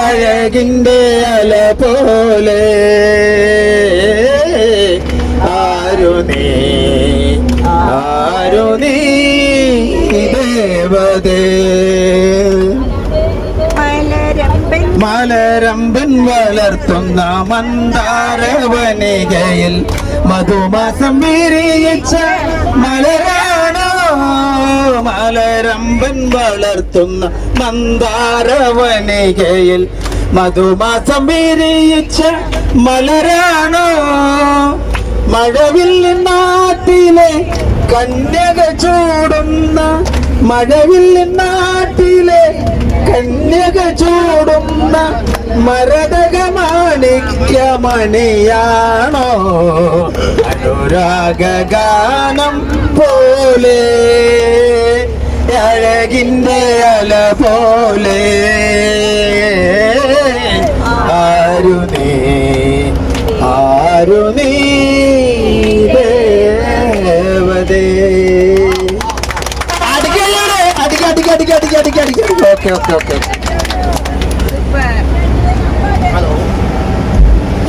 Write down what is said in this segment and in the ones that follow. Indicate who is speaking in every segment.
Speaker 1: അഴകിന്റെ അല പോലെ. ആരു നീ? ആരു നീ? ദേവതേ.
Speaker 2: മലരമ്പൻ
Speaker 1: വളർത്തുന്ന മന്ദാരവനികയിൽ മധുമാസം വിരിയിച്ച മലരാണോ മലരമ്പൻ വളർത്തുന്ന മന്ദാരവനികയിൽ മധുമാസം വിരിയിച്ച മലരാണോ? മഴവിൽ നാട്ടിലെ കന്യക ചൂടുന്ന മഴവിൽ നാട്ടിലെ കന്യക ചൂടുന്ന മരതകമാണിക്യമണിയാണോ? അനുരാഗാനം പോലെ അഴകിന്റെ അല പോലെ. ആരു നീ? ഹലോ.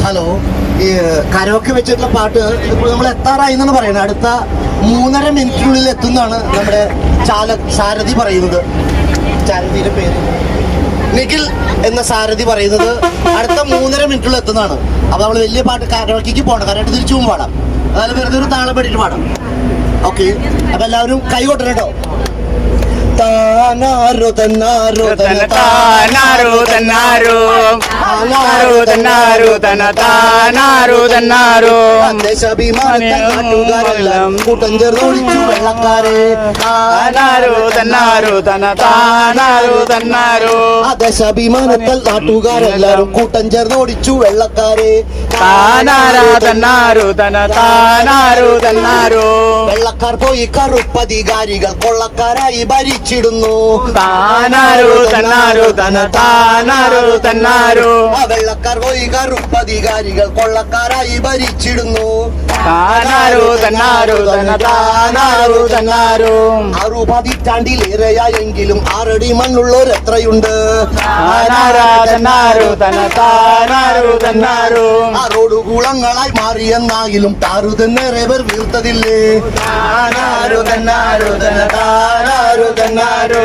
Speaker 1: ഹലോ. ഈ കരോക്കെ വെച്ചിട്ടുള്ള പാട്ട് ഇപ്പോൾ നമ്മൾ എത്താറായി എന്നാണ് പറയുന്നത്. അടുത്ത മൂന്നര മിനിറ്റിനുള്ളിൽ എത്തുന്നതാണ് നമ്മുടെ ചാല സാരഥി പറയുന്നത്. സാരഥിയുടെ പേര്. നിഖിൽ എന്ന സാരഥി പറയുന്നത് അടുത്ത മൂന്നര മിനിറ്റിനുള്ളിൽ എത്തുന്നതാണ്. അപ്പൊ നമ്മൾ വലിയ പാട്ട് കാരണക്കിക്ക് പോകണം കാരണം തിരിച്ചും പാടാം അതായത് വെറുതെ ഒരു താളം പെട്ടിട്ട് പാടാം. ഓക്കെ അപ്പൊ എല്ലാവരും കൈ കൊട്ടണം കേട്ടോ. താനാരോ തന്നാരോ തന്ന
Speaker 3: താനാരോ തന്നാരോ താനാരോ തന്നാരോ തന താനാരോ തന്നാരോ
Speaker 1: നാട്ടുകാരെല്ലാം കൂട്ടം ചേർന്ന് വെള്ളക്കാരെ
Speaker 3: തന്നാരോ തന തന്നാരോ
Speaker 1: കൂട്ടം ചേർന്നോടിച്ചു വെള്ളക്കാരെ
Speaker 3: താനാരാ തന്നാരോ തന താനാരോ തന്നാരോ
Speaker 1: വെള്ളക്കാർ പോയി കറുപ്പധികാരികൾ കൊള്ളക്കാരായി ഭരിച്ചിടുന്നു
Speaker 3: താനാരോ തന്നാരോ തന താനാരോ തന്നാരോ.
Speaker 1: വെള്ളക്കാർ പോയി ഉപ്പധികാരികൾ കൊള്ളക്കാരായി ഭരിച്ചിടുന്നു.
Speaker 3: താനാരോ തന്നാരോ തന താനാരോ. തന്നാരോ
Speaker 1: ആറു പതിറ്റാണ്ടിലേറെയായെങ്കിലും ആറടി മണ്ണുള്ളവർ എത്രയുണ്ട്?
Speaker 3: താനാരാ തന്നാരോ തന താനാരോ. തന്നാരോ
Speaker 1: കുളങ്ങളായി മാറിയെന്നാകിലും താറുതെന്നേറെവർ വീർത്തതില്ലേ
Speaker 3: താനാരോ തന്നാരോ താനാരോ തന്നാരോ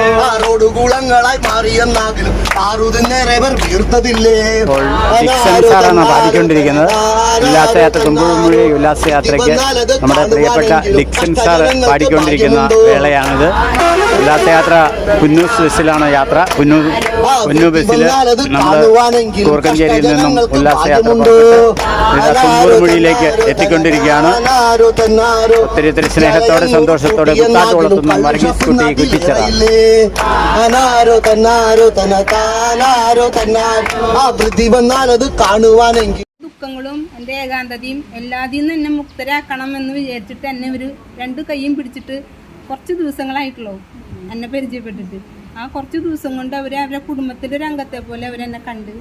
Speaker 1: കുളങ്ങളായി മാറിയെന്നാകിലും താറുതെന്നേറെവർ വീർത്തതില്ലേ
Speaker 3: ഇപ്പോൾ ഡിക്സൺ സാറാണ് പാടിക്കൊണ്ടിരിക്കുന്നത്. ഉല്ലാസയാത്ര ഉല്ലാസയാത്രയ്ക്ക് നമ്മുടെ പ്രിയപ്പെട്ട ഡിക്സൺ സാർ പാടിക്കൊണ്ടിരിക്കുന്ന വേളയാണിത്. യാത്ര കുന്നൂസ് ബസ്സിലാണ് യാത്ര. കുന്നു കുന്നു ബസ്സിൽ നമ്മൾ കൂർക്കഞ്ചേരിയിൽ നിന്നും ഉല്ലാസയാത്ര പുറപ്പെട്ട് തുമ്പൂർമുഴിയിലേക്ക് എത്തിക്കൊണ്ടിരിക്കുകയാണ്. ഒത്തിരി ഒത്തിരി സ്നേഹത്തോടെ സന്തോഷത്തോടെ കുത്താട്ട് വളർത്തുന്ന വർഗീസ് കുട്ടി കുറ്റിച്ചറ
Speaker 1: അനാരോ തന്നാരോ തന താനാരോ തന്നാരോ ആ വൃത്തി വന്നാലത് കാണുവാനെങ്കിൽ
Speaker 2: ദുഃഖങ്ങളും എന്റെ ഏകാന്തതയും എല്ലാതിൽ എന്നെ മുക്തരാക്കണം എന്ന് വിചാരിച്ചിട്ട് എന്നെ ഒരു രണ്ട് കൈയും പിടിച്ചിട്ട് കുറച്ച് ദിവസങ്ങളായിട്ടുള്ളൂ എന്നെ പരിചയപ്പെട്ടിട്ട്. ആ കുറച്ച് ദിവസം കൊണ്ട് അവർ അവരുടെ കുടുംബത്തിന്റെ ഒരു അംഗത്തെ പോലെ അവരെന്നെ കണ്ട്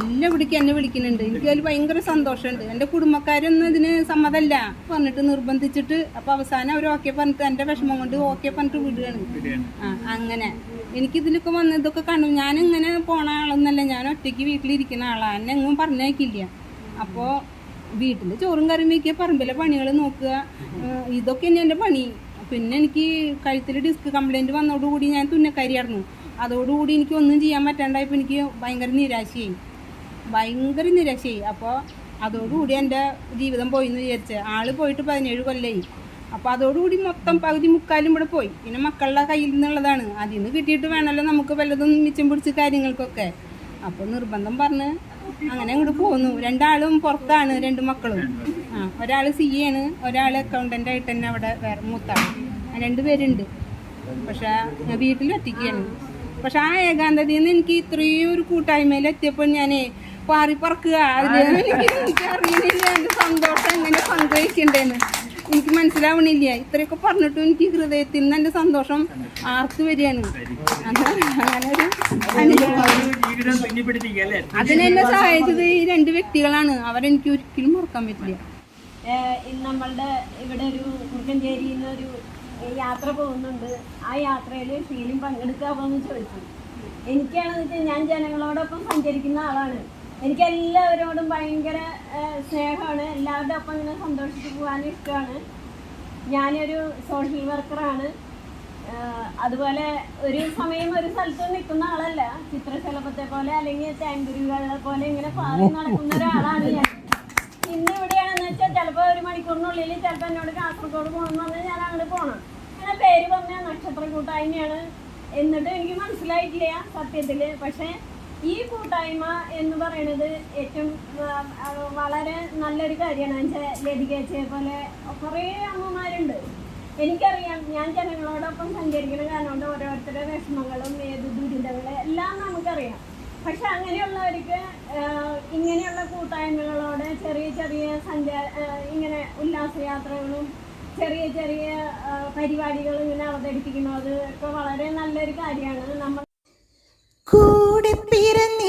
Speaker 2: എല്ലാവിടേക്കും എന്നെ വിളിക്കുന്നുണ്ട്. എനിക്ക് അതിൽ ഭയങ്കര സന്തോഷമുണ്ട്. എന്റെ കുടുംബക്കാരൊന്നും ഇതിന് സമ്മതമല്ല പറഞ്ഞിട്ട് നിർബന്ധിച്ചിട്ട് അപ്പോൾ അവസാനം അവർ ഓക്കെ പറഞ്ഞിട്ട് എന്റെ വിഷമം കൊണ്ട് ഓക്കെ പറഞ്ഞിട്ട് വിടുകയാണ്. ആ അങ്ങനെ. എനിക്കിതിലൊക്കെ വന്ന് ഇതൊക്കെ കണ്ടു ഞാനിങ്ങനെ പോണ ആളൊന്നല്ല. ഞാൻ ഒറ്റയ്ക്ക് വീട്ടിലിരിക്കുന്ന ആളാണ് എന്നെ എങ്ങും പറഞ്ഞേക്കില്ല അപ്പോൾ വീട്ടിൽ ചോറും കറിയും വയ്ക്കുക പറമ്പിലെ പണികൾ നോക്കുക ഇതൊക്കെ തന്നെ എന്റെ പണി. പിന്നെ എനിക്ക് കഴുത്തിൽ ഡിസ്ക് കംപ്ലൈന്റ് വന്നതോടുകൂടി ഞാൻ തുന്നക്കാരിയായിരുന്നു. അതോടുകൂടി എനിക്ക് ഒന്നും ചെയ്യാൻ പറ്റാണ്ടായപ്പോൾ എനിക്ക് ഭയങ്കര നിരാശയായി. ഭയങ്കര നിരാശയായി. അപ്പോൾ അതോടുകൂടി എന്റെ ജീവിതം പോയി എന്ന് വിചാരിച്ച ആൾ പോയിട്ട് പതിനേഴ് കൊല്ലമായി അപ്പോൾ അതോടുകൂടി മൊത്തം പകുതി മുക്കാലും ഇവിടെ പോയി. പിന്നെ മക്കളുടെ കയ്യിൽ നിന്നുള്ളതാണ്. അതിൽ നിന്ന് കിട്ടിയിട്ട് വേണമല്ലോ നമുക്ക് വല്ലതും മിച്ചം പിടിച്ച് കാര്യങ്ങൾക്കൊക്കെ. അപ്പോൾ നിർബന്ധം പറഞ്ഞ് അങ്ങനെ അങ്ങോട്ട് പോന്നു. രണ്ടാളും പുറത്താണ് രണ്ട് മക്കളും. ആ ഒരാൾ സി ആണ് ഒരാൾ അക്കൗണ്ടന്റ് ആയിട്ട് തന്നെ അവിടെ വേറെ മൂത്താണ്. രണ്ടുപേരുണ്ട് പക്ഷെ വീട്ടിൽ ഒറ്റയ്ക്കാണ്. പക്ഷെ ആ ഏകാന്തതയിൽ നിന്ന് എനിക്ക് ഇത്രയും ഒരു കൂട്ടായ്മയിൽ എത്തിയപ്പോൾ ഞാൻ പാറി പറക്കുക. അതിൽ എനിക്ക് അറിയുന്നില്ല എന്റെ സന്തോഷം എങ്ങനെ പങ്കുവയ്ക്കണ്ടേന്ന്. എനിക്ക് മനസ്സിലാവണില്ല. ഇത്രയൊക്കെ പറഞ്ഞിട്ടും എനിക്ക് ഹൃദയത്തിൽ നിന്ന് എന്റെ സന്തോഷം ആർത്ത് വരികയാണ്. അതിനെന്നെ സഹായിച്ചത് ഈ രണ്ട് വ്യക്തികളാണ്. അവരെനിക്ക് ഒരിക്കലും മറക്കാൻ പറ്റില്ല.
Speaker 4: നമ്മളുടെ ഇവിടെ ഒരു കുറുക്കഞ്ചേരിയിൽ നിന്ന് ഒരു യാത്ര പോകുന്നുണ്ട്. ആ യാത്രയിൽ ഫീലിംഗ് പങ്കെടുക്കാവോ എന്ന് ചോദിച്ചു. എനിക്കാണെന്ന് വെച്ചാൽ ഞാൻ ജനങ്ങളോടൊപ്പം സഞ്ചരിക്കുന്ന ആളാണ്. എനിക്ക് എല്ലാവരോടും ഭയങ്കര സ്നേഹമാണ്. എല്ലാവരുടെ ഒപ്പം ഇങ്ങനെ സന്തോഷിച്ച് പോകാനും ഇഷ്ടമാണ്. ഞാനൊരു സോഷ്യൽ വർക്കറാണ് അതുപോലെ ഒരു സമയം ഒരു സ്ഥലത്ത് നിൽക്കുന്ന ആളല്ല. ചിത്രശലഭത്തെ പോലെ അല്ലെങ്കിൽ തേങ്കുരുകളെ പോലെ ഇങ്ങനെ പാറി നടക്കുന്ന ഒരാളാണ് ഞാൻ. ഇന്ന് ഇവിടെയാണെന്ന് വെച്ചാൽ ചിലപ്പോൾ ഒരു മണിക്കൂറിനുള്ളിൽ ചിലപ്പോൾ എന്നോട് കാസർഗോഡ് പോകണമെന്ന് പറഞ്ഞാൽ ഞാൻ അങ്ങോട്ട് പോകണം അങ്ങനെ പേര് പറഞ്ഞ നക്ഷത്ര കൂട്ടായ്മയാണ് എന്നിട്ട് എനിക്ക് മനസ്സിലായിട്ടില്ല സത്യത്തിൽ പക്ഷേ ഈ കൂട്ടായ്മ എന്ന് പറയുന്നത് ഏറ്റവും വളരെ നല്ലൊരു കാര്യമാണ്. വെച്ചാൽ ലതികേച്ചയെ പോലെ കുറേ അമ്മമാരുണ്ട്. എനിക്കറിയാം ഞാൻ ജനങ്ങളോടൊപ്പം സഞ്ചരിക്കുന്ന കാരണം ഓരോരുത്തരുടെ വിഷമങ്ങളും ഏത് ദുരിതങ്ങളും എല്ലാം നമുക്കറിയാം. പക്ഷെ അങ്ങനെയുള്ളവർക്ക് ഇങ്ങനെയുള്ള കൂട്ടായ്മകളോടെ ചെറിയ ചെറിയ സഞ്ചാര ഇങ്ങനെ ഉല്ലാസയാത്രകളും ചെറിയ ചെറിയ പരിപാടികളും ഇങ്ങനെ അവതരിപ്പിക്കുന്നത് ഒക്കെ വളരെ നല്ലൊരു കാര്യമാണ്. നമ്മൾ
Speaker 5: பிறந்த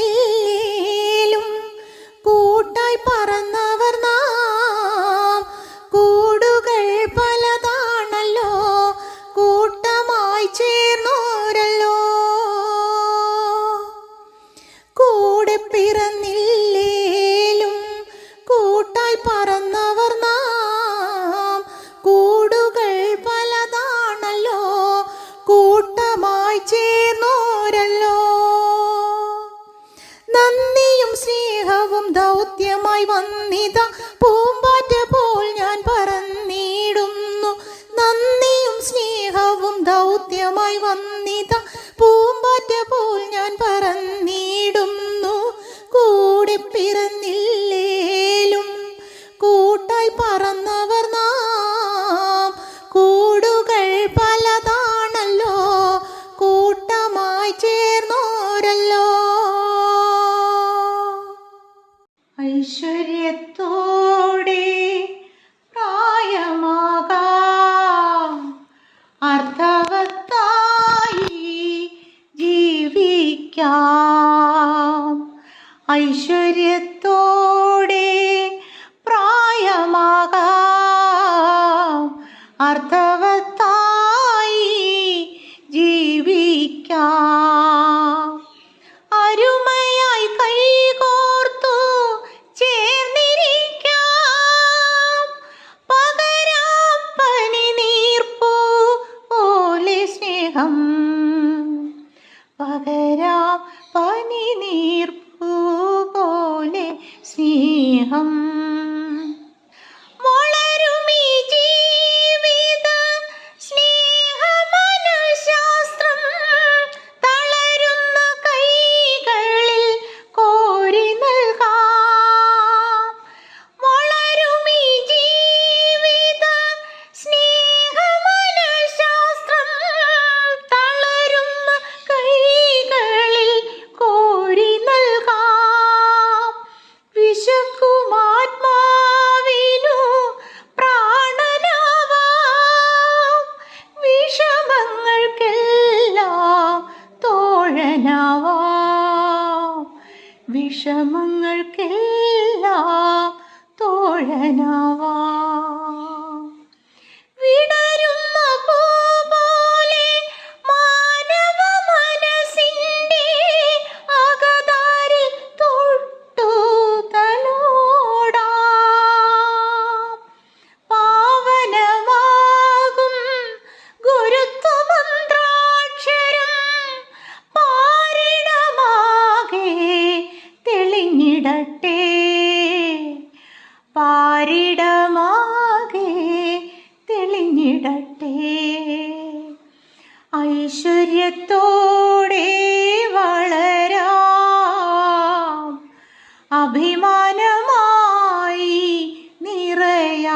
Speaker 5: അർത്ഥവത്തായി തെളിഞ്ഞിടട്ടെ പാരിടമാകെ തെളിഞ്ഞിടട്ടെ. ഐശ്വര്യത്തോടെ വളരാം. അഭിമാനമായി നിറയാം.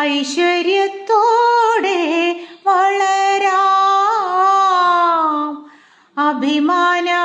Speaker 5: ഐശ്വര്യത്തോടെ വളരാം. അഭിമാനമായി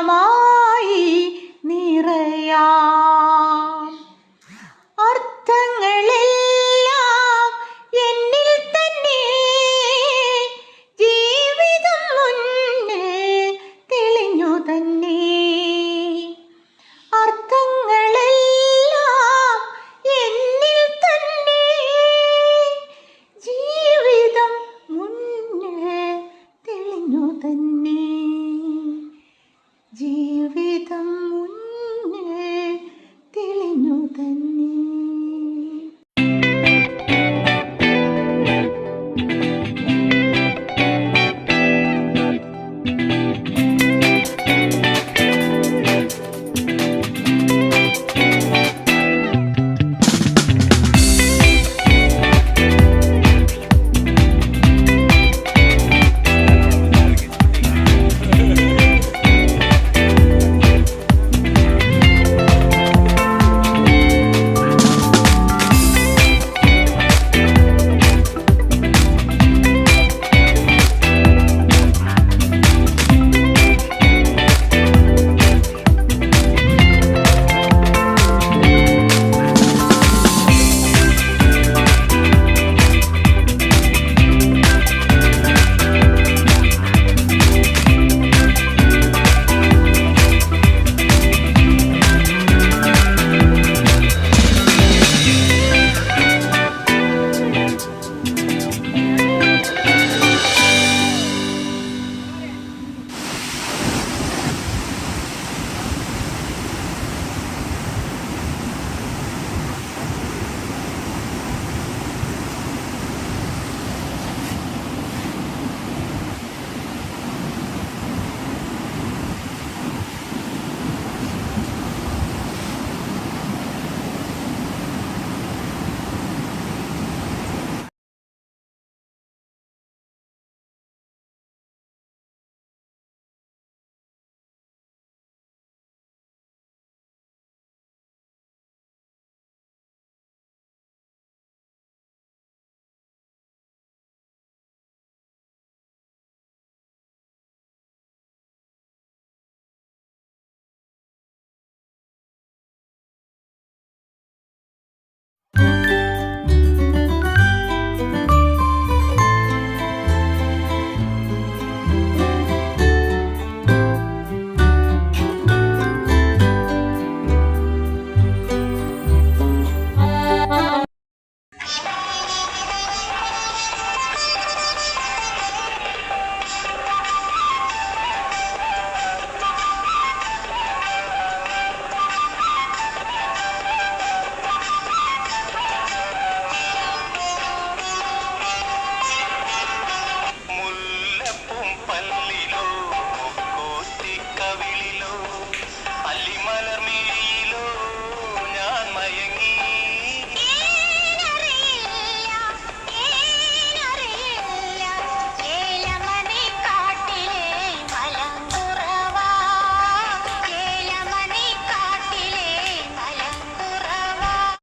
Speaker 5: Well,